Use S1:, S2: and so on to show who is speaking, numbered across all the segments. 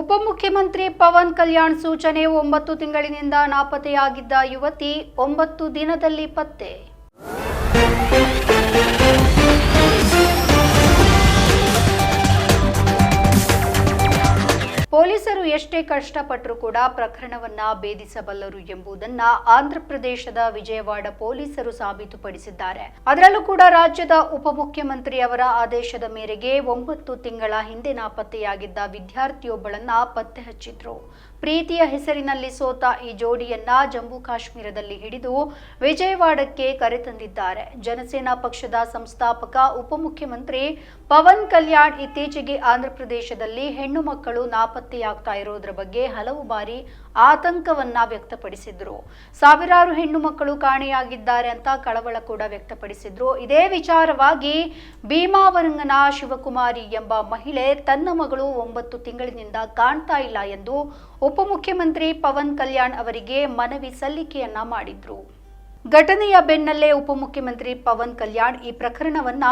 S1: ಉಪಮುಖ್ಯಮಂತ್ರಿ ಪವನ್ ಕಲ್ಯಾಣ್ ಸೂಚನೆ ಒಂಬತ್ತು ತಿಂಗಳಿನಿಂದ ನಾಪತ್ತೆಯಾಗಿದ್ದ ಯುವತಿ ಒಂಬತ್ತು ದಿನದಲ್ಲಿ ಪತ್ತೆ. ಪೊಲೀಸರು ಎಷ್ಟೇ ಕಷ್ಟಪಟ್ಟರೂ ಕೂಡ ಪ್ರಕರಣವನ್ನ ಭೇದಿಸಬಲ್ಲರು ಎಂಬುದನ್ನ ಆಂಧ್ರಪ್ರದೇಶದ ವಿಜಯವಾಡ ಪೊಲೀಸರು ಸಾಬೀತುಪಡಿಸಿದ್ದಾರೆ. ಅದರಲ್ಲೂ ಕೂಡ ರಾಜ್ಯದ ಉಪಮುಖ್ಯಮಂತ್ರಿ ಅವರ ಆದೇಶದ ಮೇರೆಗೆ ಒಂಬತ್ತು ತಿಂಗಳ ಹಿಂದೆ ನಾಪತ್ತೆಯಾಗಿದ್ದ ವಿದ್ಯಾರ್ಥಿಯೊಬ್ಬಳನ್ನ ಪತ್ತೆ ಹಚ್ಚಿದ್ರು. ಪ್ರೀತಿಯ ಹೆಸರಿನಲ್ಲಿ ಸೋತ ಈ ಜೋಡಿಯನ್ನ ಜಮ್ಮು ಕಾಶ್ಮೀರದಲ್ಲಿ ಹಿಡಿದು ವಿಜಯವಾಡಕ್ಕೆ ಕರೆತಂದಿದ್ದಾರೆ. ಜನಸೇನಾ ಪಕ್ಷದ ಸಂಸ್ಥಾಪಕ, ಉಪಮುಖ್ಯಮಂತ್ರಿ ಪವನ್ ಕಲ್ಯಾಣ್ ಇತ್ತೀಚೆಗೆ ಆಂಧ್ರಪ್ರದೇಶದಲ್ಲಿ ಹೆಣ್ಣು ಮಕ್ಕಳು ನಾಪತ್ತೆಯಾಗ್ತಾ ಇರೋದ್ರ ಬಗ್ಗೆ ಹಲವು ಬಾರಿ ಆತಂಕವನ್ನ ವ್ಯಕ್ತಪಡಿಸಿದ್ರು. ಸಾವಿರಾರು ಹೆಣ್ಣು ಮಕ್ಕಳು ಕಾಣೆಯಾಗಿದ್ದಾರೆ ಅಂತ ಕಳವಳ ಕೂಡ ವ್ಯಕ್ತಪಡಿಸಿದ್ರು. ಇದೇ ವಿಚಾರವಾಗಿ ಭೀಮಾವರಂಗನ ಶಿವಕುಮಾರಿ ಎಂಬ ಮಹಿಳೆ ತನ್ನ ಮಗಳು ಒಂಬತ್ತು ತಿಂಗಳಿನಿಂದ ಕಾಣ್ತಾ ಇಲ್ಲ ಎಂದು ಉಪಮುಖ್ಯಮಂತ್ರಿ ಪವನ್ ಕಲ್ಯಾಣ್ ಅವರಿಗೆ ಮನವಿ ಸಲ್ಲಿಕೆಯನ್ನ ಮಾಡಿದ್ರು. ಘಟನೆಯ ಬೆನ್ನಲ್ಲೇ ಉಪಮುಖ್ಯಮಂತ್ರಿ ಪವನ್ ಕಲ್ಯಾಣ್ ಈ ಪ್ರಕರಣವನ್ನ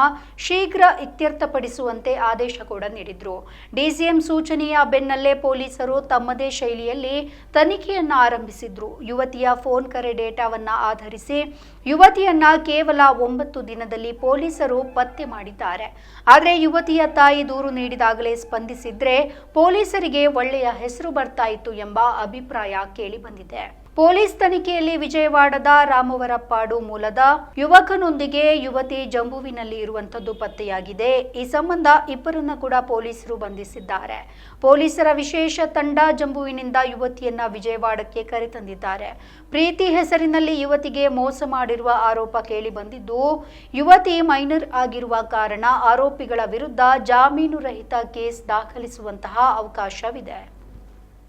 S1: ಶೀಘ್ರ ಇತ್ಯರ್ಥಪಡಿಸುವಂತೆ ಆದೇಶ ಕೂಡ ನೀಡಿದ್ರು. ಡಿಸಿಎಂ ಸೂಚನೆಯ ಬೆನ್ನಲ್ಲೇ ಪೊಲೀಸರು ತಮ್ಮದೇ ಶೈಲಿಯಲ್ಲಿ ತನಿಖೆಯನ್ನ ಆರಂಭಿಸಿದ್ರು. ಯುವತಿಯ ಫೋನ್ ಕರೆ ಡೇಟಾವನ್ನ ಆಧರಿಸಿ ಯುವತಿಯನ್ನ ಕೇವಲ ಒಂಬತ್ತು ದಿನದಲ್ಲಿ ಪೊಲೀಸರು ಪತ್ತೆ ಮಾಡಿದ್ದಾರೆ. ಆದರೆ ಯುವತಿಯ ತಾಯಿ ದೂರು ನೀಡಿದಾಗಲೇ ಸ್ಪಂದಿಸಿದ್ರೆ ಪೊಲೀಸರಿಗೆ ಒಳ್ಳೆಯ ಹೆಸರು ಬರ್ತಾ ಇತ್ತು ಎಂಬ ಅಭಿಪ್ರಾಯ ಕೇಳಿಬಂದಿದೆ ಪೊಲೀಸ್ ತನಿಖೆಯಲ್ಲಿ ವಿಜಯವಾಡದ ರಾಮವರಪ್ಪಾಡು ಮೂಲದ ಯುವಕನೊಂದಿಗೆ ಯುವತಿ ಜಂಬುವಿನಲ್ಲಿ ಇರುವಂತದ್ದು ಪತ್ತೆಯಾಗಿದೆ. ಈ ಸಂಬಂಧ ಇಬ್ಬರನ್ನ ಕೂಡ ಪೊಲೀಸರು ಬಂಧಿಸಿದ್ದಾರೆ. ಪೊಲೀಸರ ವಿಶೇಷ ತಂಡ ಜಂಬುವಿನಿಂದ ಯುವತಿಯನ್ನ ವಿಜಯವಾಡಕ್ಕೆ ಕರೆತಂದಿದ್ದಾರೆ. ಪ್ರೀತಿ ಹೆಸರಿನಲ್ಲಿ ಯುವತಿಗೆ ಮೋಸ ಮಾಡಿರುವ ಆರೋಪ ಕೇಳಿ ಬಂದಿದ್ದು, ಯುವತಿ ಮೈನರ್ ಆಗಿರುವ ಕಾರಣ ಆರೋಪಿಗಳ ವಿರುದ್ಧ ಜಾಮೀನು ರಹಿತ ಕೇಸ್ ದಾಖಲಿಸುವಂತಹ ಅವಕಾಶವಿದೆ.